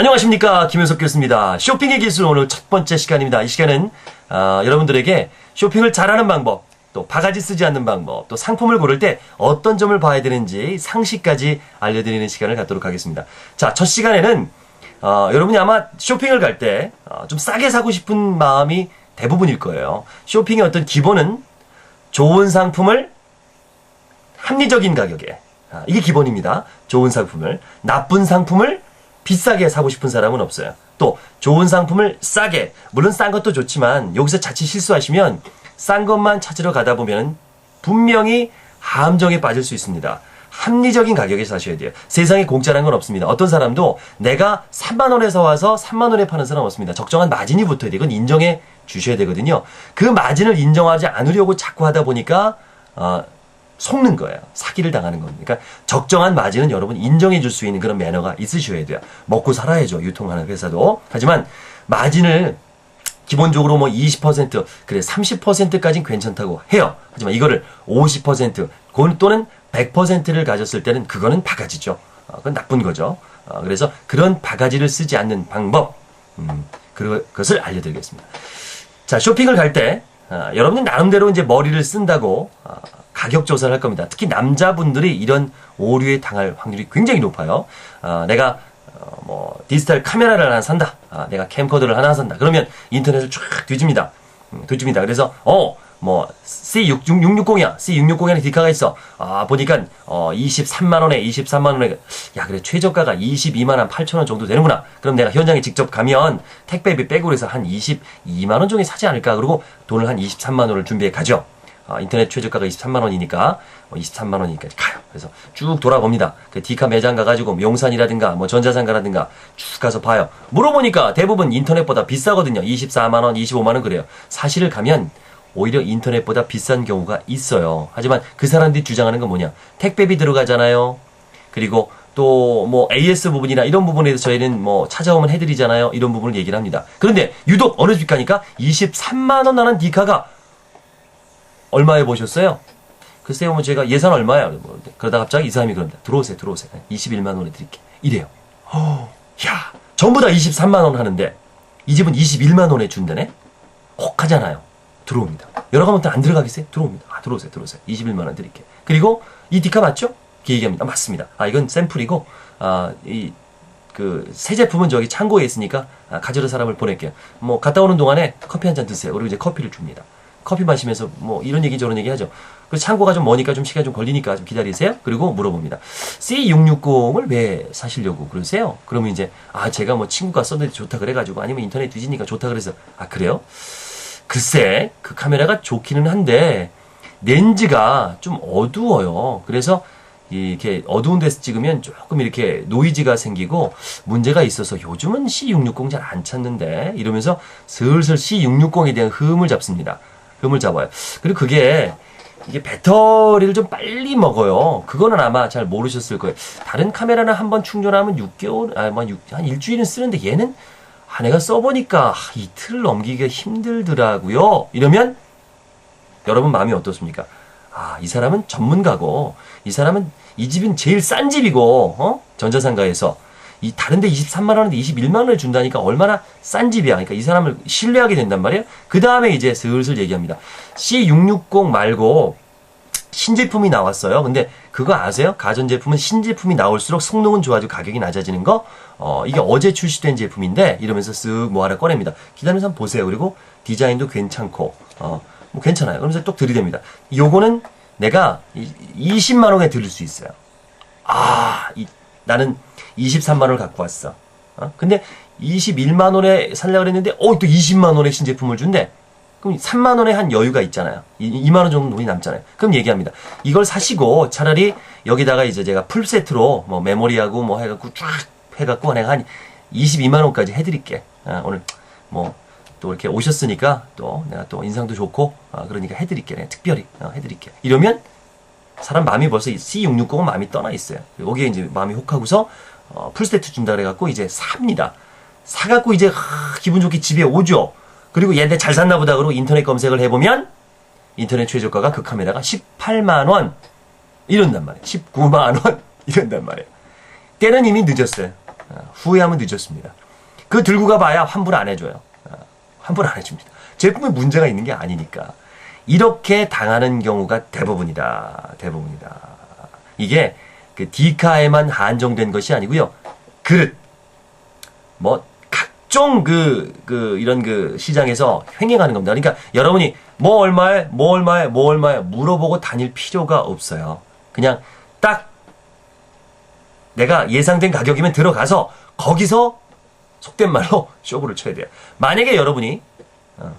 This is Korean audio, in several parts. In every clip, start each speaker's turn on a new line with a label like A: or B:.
A: 안녕하십니까 김현석 교수입니다. 쇼핑의 기술 오늘 첫 번째 시간입니다. 이 시간은 아, 여러분들에게 쇼핑을 잘하는 방법, 또 바가지 쓰지 않는 방법, 또 상품을 고를 때 어떤 점을 봐야 되는지 상식까지 알려드리는 시간을 갖도록 하겠습니다. 자, 첫 시간에는 어, 여러분이 아마 쇼핑을 갈 때좀 싸게 사고 싶은 마음이 대부분일 거예요. 쇼핑의 어떤 기본은 좋은 상품을 합리적인 가격에 아, 이게 기본입니다. 좋은 상품을 나쁜 상품을 비싸게 사고 싶은 사람은 없어요. 또 좋은 상품을 싸게 물론 싼 것도 좋지만 여기서 자칫 실수하시면 싼 것만 찾으러 가다 보면 분명히 함정에 빠질 수 있습니다. 합리적인 가격에 사셔야 돼요. 세상에 공짜란 건 없습니다. 어떤 사람도 내가 3만 원에 사와서 3만 원에 파는 사람 없습니다. 적정한 마진이 붙어야 돼. 이건 인정해 주셔야 되거든요. 그 마진을 인정하지 않으려고 자꾸 하다 보니까 어, 속는 거예요. 사기를 당하는 겁니다. 그러니까 적정한 마진은 여러분 인정해 줄 수 있는 그런 매너가 있으셔야 돼요. 먹고 살아야죠. 유통하는 회사도. 하지만 마진을 기본적으로 뭐 20% 그래 30%까지는 괜찮다고 해요. 하지만 이거를 50% 또는 100%를 가졌을 때는 그거는 바가지죠. 어, 그건 나쁜 거죠. 어, 그래서 그런 바가지를 쓰지 않는 방법 음, 그것을 알려드리겠습니다. 자 쇼핑을 갈때 어, 여러분이 나름대로 이제 머리를 쓴다고 어, 가격 조사를 할 겁니다. 특히 남자분들이 이런 오류에 당할 확률이 굉장히 높아요. 어, 내가 어, 뭐 디지털 카메라를 하나 산다. 아, 내가 캠코더를 하나 산다. 그러면 인터넷을 쫙 뒤집니다. 음, 뒤집니다. 그래서 어. 뭐 C660이야. C660에 는 디카가 있어. 아, 보니까 어 23만 원에 23만 원에 야, 그래 최저가가 22만 원 8천 원 정도 되는구나. 그럼 내가 현장에 직접 가면 택배비 빼고 해서 한 22만 원 정도 사지 않을까? 그리고 돈을 한 23만 원을 준비해 가죠. 어, 인터넷 최저가가 23만 원이니까 어, 23만 원이니까 가요. 그래서 쭉 돌아봅니다. 그 디카 매장 가가지고 뭐 용산이라든가 뭐 전자상가라든가 쭉 가서 봐요. 물어보니까 대부분 인터넷보다 비싸거든요. 24만 원, 25만 원 그래요. 사실을 가면 오히려 인터넷보다 비싼 경우가 있어요. 하지만 그 사람들이 주장하는 건 뭐냐? 택배비 들어가잖아요. 그리고 또 뭐 AS 부분이나 이런 부분에 대해서 저희는 뭐 찾아오면 해드리잖아요. 이런 부분을 얘기를 합니다. 그런데 유독 어느 집 가니까 23만 원 나는 디카가 얼마에 보셨어요? 글쎄요, 뭐 제가 예산 얼마야? 그러다 갑자기 이 사람이 그럽니다. 들어오세요, 들어오세요. 21만 원에 드릴게. 이래요. 어, 야, 전부 다 23만 원 하는데 이 집은 21만 원에 준다네? 혹 하잖아요. 들어옵니다. 여러 가면 안 들어가겠어요? 들어옵니다. 아, 들어오세요, 들어오세요. 21만 원 드릴게. 그리고 이 디카 맞죠? 그 얘기합니다. 아, 맞습니다. 아, 이건 샘플이고, 아, 이, 그, 새 제품은 저기 창고에 있으니까, 아, 가져올 사람을 보낼게요. 뭐, 갔다 오는 동안에 커피 한 잔 드세요. 그리고 이제 커피를 줍니다. 커피 마시면서 뭐 이런 얘기 저런 얘기 하죠. 그래서 창고가 좀 머니까 좀 시간 좀 걸리니까 좀 기다리세요. 그리고 물어봅니다. C660을 왜 사시려고 그러세요? 그러면 이제 아 제가 뭐 친구가 썼는데 좋다 그래가지고 아니면 인터넷 뒤지니까 좋다 그래서 아 그래요? 글쎄 그 카메라가 좋기는 한데 렌즈가 좀 어두워요. 그래서 이렇게 어두운 데서 찍으면 조금 이렇게 노이즈가 생기고 문제가 있어서 요즘은 C660 잘 안 찾는데 이러면서 슬슬 C660에 대한 흠을 잡습니다. 흠을 잡아요. 그리고 그게 이게 배터리를 좀 빨리 먹어요. 그거는 아마 잘 모르셨을 거예요. 다른 카메라는 한 번 충전하면 6개월, 아, 뭐한 일주일은 쓰는데 얘는 아, 내가 써보니까 아, 이틀 넘기기가 힘들더라고요. 이러면 여러분 마음이 어떻습니까? 아, 이 사람은 전문가고, 이 사람은 이 집은 제일 싼 집이고, 어? 전자상가에서. 이 다른데 23만 원인데 21만 원을 준다니까 얼마나 싼 집이야. 그러니까 이 사람을 신뢰하게 된단 말이에요. 그 다음에 이제 슬슬 얘기합니다. C660 말고 신제품이 나왔어요. 근데 그거 아세요? 가전제품은 신제품이 나올수록 성능은 좋아지고 가격이 낮아지는 거? 어, 이게 어제 출시된 제품인데 이러면서 쓱 뭐 하나 꺼냅니다. 기다리면서 한번 보세요. 그리고 디자인도 괜찮고, 어, 뭐 괜찮아요. 그러면서 또 들이댑니다. 요거는 내가 20만 원에 들을 수 있어요. 아, 이, 나는 23만 원을 갖고 왔어. 어? 근데 21만 원에 살려고 그랬는데, 어, 또 20만 원의 신제품을 준대. 그럼 3만 원에 한 여유가 있잖아요. 2만 원 정도 돈이 남잖아요. 그럼 얘기합니다. 이걸 사시고 차라리 여기다가 이제 제가 풀 세트로 뭐 메모리하고 뭐 해갖고 쫙 해갖고 내가 한 22만 원까지 해드릴게. 아, 오늘 뭐 또 이렇게 오셨으니까 또 내가 또 인상도 좋고 아, 그러니까 해드릴게. 특별히 어, 해드릴게. 이러면 사람 마음이 벌써 C660은 마음이 떠나 있어요. 여기에 이제 마음이 혹하고서 어, 풀세트 준다 그래갖고 이제 삽니다. 사갖고 이제 하, 기분 좋게 집에 오죠. 그리고 얘네 잘 샀나 보다 그러고 인터넷 검색을 해보면 인터넷 최저가가 그 카메라가 18만 원 이런단 말이에요. 19만 원 이런단 말이에요. 때는 이미 늦었어요. 어, 후회하면 늦었습니다. 그 들고 가봐야 환불 안 해줘요. 어, 환불 안 해줍니다. 제품에 문제가 있는 게 아니니까. 이렇게 당하는 경우가 대부분이다. 대부분이다. 이게 그 디카에만 한정된 것이 아니고요. 그릇, 뭐 각종 그, 그 이런 그 시장에서 횡행하는 겁니다. 그러니까 여러분이 뭐 얼마에, 뭐 얼마에, 뭐 얼마에 물어보고 다닐 필요가 없어요. 그냥 딱 내가 예상된 가격이면 들어가서 거기서 속된 말로 쇼부를 쳐야 돼요. 만약에 여러분이 어,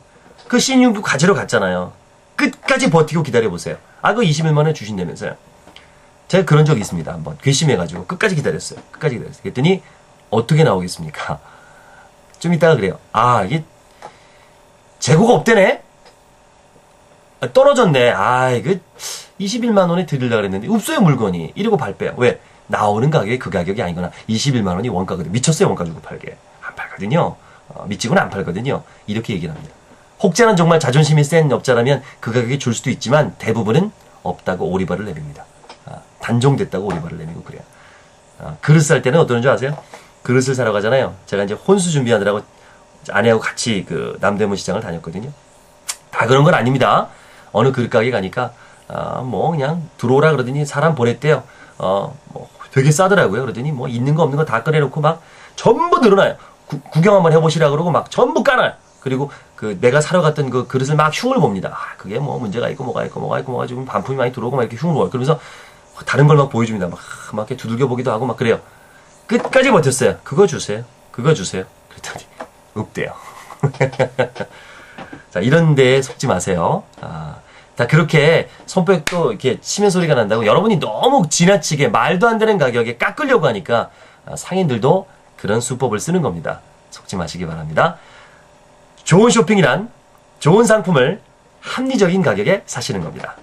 A: 그 신용도 가지러 갔잖아요. 끝까지 버티고 기다려보세요. 아, 그 21만 원 주신다면서요. 제가 그런 적이 있습니다. 한번 괘씸해가지고 끝까지 기다렸어요. 끝까지 기다렸어요. 그랬더니 어떻게 나오겠습니까? 좀 이따가 그래요. 아, 이게 재고가 없대네? 아, 떨어졌네. 아, 이거 21만 원에 드리려고 그랬는데 없어요, 물건이. 이러고 발빼요. 왜? 나오는 가격이 그 가격이 아니거나 21만 원이 원가거든요. 미쳤어요, 원가 주고 팔게. 안 팔거든요. 어, 미치고는 안 팔거든요. 이렇게 얘기를 합니다. 혹자는 정말 자존심이 센 업자라면 그 가격에 줄 수도 있지만 대부분은 없다고 오리발을 내밉니다. 아, 단종됐다고 오리발을 내미고 그래요. 아, 그릇 살 때는 어떠는 줄 아세요? 그릇을 사러 가잖아요. 제가 이제 혼수 준비하느라고 아내하고 같이 그 남대문 시장을 다녔거든요. 다 그런 건 아닙니다. 어느 그릇 가게 가니까 아, 뭐 그냥 들어오라 그러더니 사람 보냈대요. 어, 뭐 되게 싸더라고요. 그러더니 뭐 있는 거 없는 거 다 꺼내놓고 막 전부 늘어나요. 구, 구경 한번 해보시라 그러고 막 전부 까놔요. 그리고 그 내가 사러 갔던 그 그릇을 막 흉을 봅니다. 아, 그게 뭐 문제가 있고 뭐가 있고 뭐가 있고 뭐가 지금 반품이 많이 들어오고 막 이렇게 흉을 봐요. 그러면서 다른 걸 막 보여줍니다. 막, 막 이렇게 두들겨 보기도 하고 막 그래요. 끝까지 버텼어요. 그거 주세요. 그거 주세요. 그랬더니 없대요. 자, 이런 데에 속지 마세요. 아, 자, 그렇게 손뼉도 이렇게 치면 소리가 난다고 여러분이 너무 지나치게 말도 안 되는 가격에 깎으려고 하니까 아, 상인들도 그런 수법을 쓰는 겁니다. 속지 마시기 바랍니다. 좋은 쇼핑이란 좋은 상품을 합리적인 가격에 사시는 겁니다.